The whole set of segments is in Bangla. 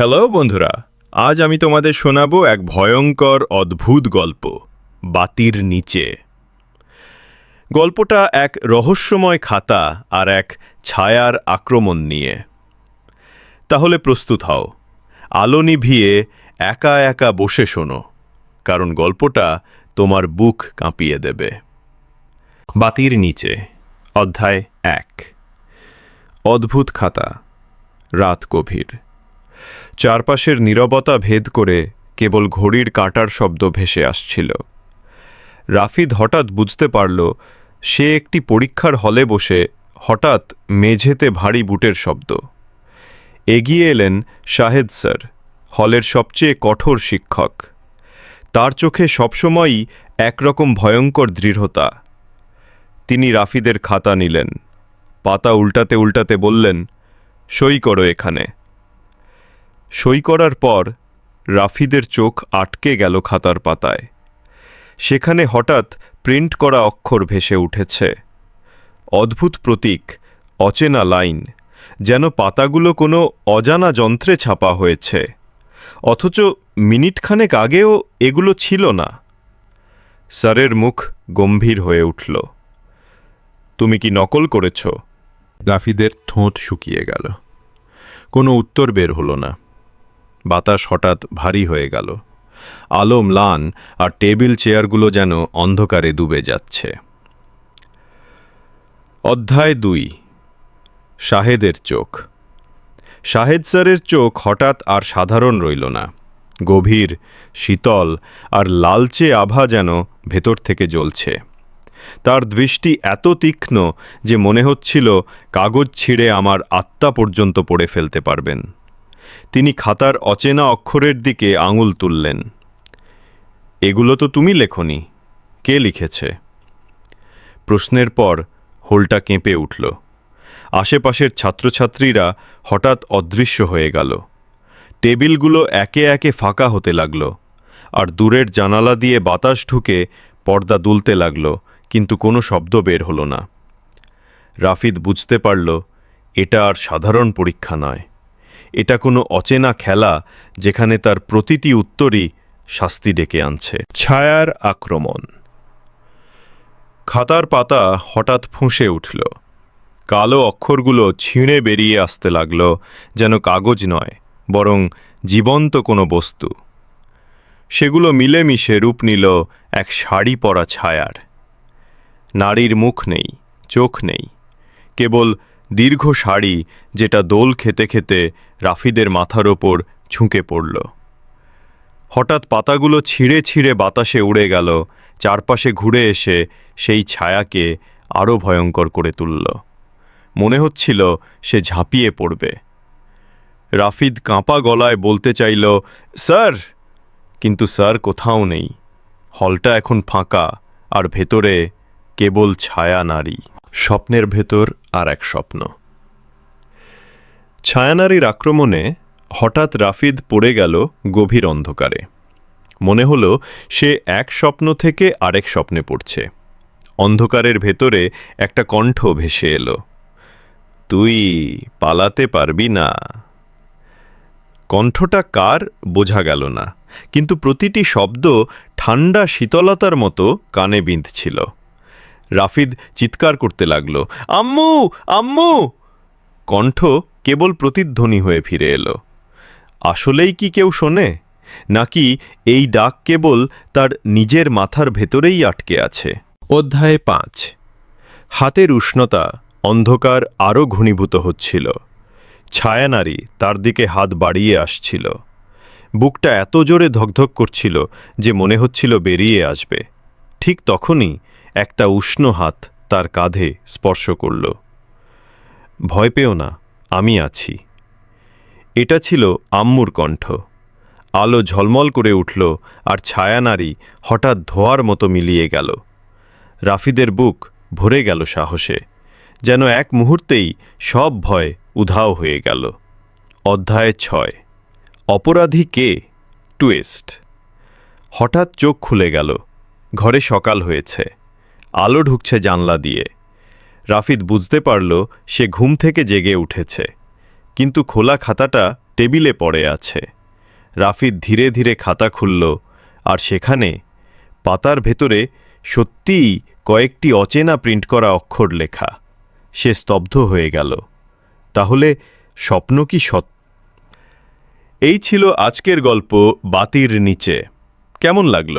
হ্যালো বন্ধুরা, আজ আমি তোমাদের শোনাবো এক ভয়ঙ্কর অদ্ভুত গল্প, বাতির নিচে। গল্পটা এক রহস্যময় খাতা আর এক ছায়ার আক্রমণ নিয়ে। তাহলে প্রস্তুত হও, আলো নিভিয়ে একা একা বসে শোনো, কারণ গল্পটা তোমার বুক কাঁপিয়ে দেবে। বাতির নিচে, অধ্যায় এক। অদ্ভুত খাতা, রাত গভীর। চারপাশের নীরবতা ভেদ করে কেবল ঘড়ির কাঁটার শব্দ ভেসে আসছিল। রাফিদ হঠাৎ বুঝতে পারল, সে একটি পরীক্ষার হলে বসে হঠাৎ মেঝেতে ভারী বুটের শব্দ। এগিয়ে এলেন শাহেদ স্যার, হলের সবচেয়ে কঠোর শিক্ষক। তার চোখে সবসময়ই একরকম ভয়ঙ্কর দৃঢ়তা। তিনি রাফিদের খাতা নিলেন। পাতা উল্টাতে উল্টাতে বললেন, সই করো এখানে। সই করার পর রাফিদের চোখ আটকে গেল খাতার পাতায়। সেখানে হঠাৎ প্রিন্ট করা অক্ষর ভেসে উঠেছে। অদ্ভুত প্রতীক, অচেনা লাইন, যেন পাতাগুলো কোনো অজানা যন্ত্রে ছাপা হয়েছে। অথচ মিনিটখানেক আগেও এগুলো ছিল না। স্যারের মুখ গম্ভীর হয়ে উঠল। তুমি কি নকল করেছ? রাফিদের ঠোঁট শুকিয়ে গেল। কোনো উত্তর বের হলো না। বাতাস হঠাৎ ভারী হয়ে গেল। আলো ম্লান আর টেবিল চেয়ারগুলো যেন অন্ধকারে ডুবে যাচ্ছে। অধ্যায় দুই। শাহেদের চোখ। শাহেদ স্যারের চোখ হঠাৎ আর সাধারণ রইল না। গভীর, শীতল আর লালচে আভা যেন ভেতর থেকে জ্বলছে। তার দৃষ্টি এত তীক্ষ্ণ যে মনে হচ্ছিল কাগজ ছিঁড়ে আমার আত্মা পর্যন্ত পড়ে ফেলতে পারবেন। তিনি খাতার অচেনা অক্ষরের দিকে আঙুল তুললেন। এগুলো তো তুমি লেখনি। কে লিখেছে? প্রশ্নের পর হোলটা কেঁপে উঠল। আশেপাশের ছাত্রছাত্রীরা হঠাৎ অদৃশ্য হয়ে গেল। টেবিলগুলো একে একে ফাঁকা হতে লাগল, আর দূরের জানালা দিয়ে বাতাস ঢুকে পর্দা দুলতে লাগল, কিন্তু কোনো শব্দ বের হলো না। রাফিদ বুঝতে পারল, এটা আর সাধারণ পরীক্ষা নয়। এটা কোনো অচেনা খেলা যেখানে তার প্রতিটি উত্তরই শাস্তি ডেকে আনছে। ছায়ার আক্রমণ। খাতার পাতা হঠাৎ ফুঁসে উঠল। কালো অক্ষরগুলো ছিঁড়ে বেরিয়ে আসতে লাগল, যেন কাগজ নয়, বরং জীবন্ত কোনো বস্তু। সেগুলো মিলেমিশে রূপ নিল এক শাড়ি পরা ছায়ার। নারীর মুখ নেই, চোখ নেই, কেবল দীর্ঘ শাড়ি যেটা দোল খেতে খেতে রাফিদের মাথার ওপর ঝুঁকে পড়ল। হঠাৎ পাতাগুলো ছিঁড়ে ছিঁড়ে বাতাসে উড়ে গেল, চারপাশে ঘুরে এসে সেই ছায়াকে আরও ভয়ঙ্কর করে তুলল। মনে হচ্ছিল সে ঝাঁপিয়ে পড়বে। রাফিদ কাঁপা গলায় বলতে চাইল, স্যার! কিন্তু স্যার কোথাও নেই। হলটা এখন ফাঁকা আর ভেতরে কেবল ছায়া নারী। স্বপ্নের ভেতর আর এক স্বপ্ন। ছায়ানারীর আক্রমণে হঠাৎ রাফিদ পড়ে গেল গভীর অন্ধকারে। মনে হলো সে এক স্বপ্ন থেকে আরেক স্বপ্নে পড়ছে। অন্ধকারের ভেতরে একটা কণ্ঠ ভেসে এলো। তুই পালাতে পারবি না। কণ্ঠটা কার বোঝা গেল না, কিন্তু প্রতিটি শব্দ ঠান্ডা শীতলতার মতো কানে বিঁধছিল। রাফিদ চিৎকার করতে লাগল, আম্মু আম্মু! কণ্ঠ কেবল প্রতিধ্বনি হয়ে ফিরে এলো। আসলেই কি কেউ শোনে? নাকি এই ডাক কেবল তার নিজের মাথার ভেতরেই আটকে আছে? অধ্যায় পাঁচ। হাতের উষ্ণতা অন্ধকার আরও ঘনীভূত হচ্ছিল। ছায়ানারী তার দিকে হাত বাড়িয়ে আসছিল। বুকটা এত জোরে ধকধক করছিল যে মনে হচ্ছিল বেরিয়ে আসবে। ঠিক তখনই একটা উষ্ণ হাত তার কাঁধে স্পর্শ করল। ভয় পেও না, আমি আছি। এটা ছিল আম্মুর কণ্ঠ। আলো ঝলমল করে উঠল আর ছায়ানারী হঠাৎ ধোয়ার মতো মিলিয়ে গেল। রাফিদের বুক ভরে গেল সাহসে, যেন এক মুহূর্তেই সব ভয় উধাও হয়ে গেল। অধ্যায় ছয়। অপরাধী কে? টুয়েস্ট হঠাৎ চোখ খুলে গেল। ঘরে সকাল হয়েছে। আলো ঢুকছে জানলা দিয়ে। রাফিদ বুঝতে পারল সে ঘুম থেকে জেগে উঠেছে, কিন্তু খোলা খাতাটা টেবিলে পড়ে আছে। রাফিদ ধীরে ধীরে খাতা খুলল, আর সেখানে পাতার ভেতরে সত্যিই কয়েকটি অচেনা প্রিন্ট করা অক্ষর লেখা। সে স্তব্ধ হয়ে গেল। তাহলে স্বপ্ন কি সৎ এই ছিল আজকের গল্প বাতির নিচে। কেমন লাগল?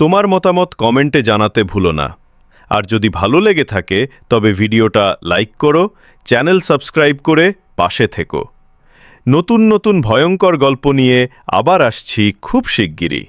তোমার মতামত কমেন্টে জানাতে ভুলো না। আর যদি ভালো লেগে থাকে, তবে ভিডিওটা লাইক করো, চ্যানেল সাবস্ক্রাইব করে পাশে থেকো। নতুন নতুন ভয়ঙ্কর গল্প নিয়ে আবার আসছি খুব শিগগিরই।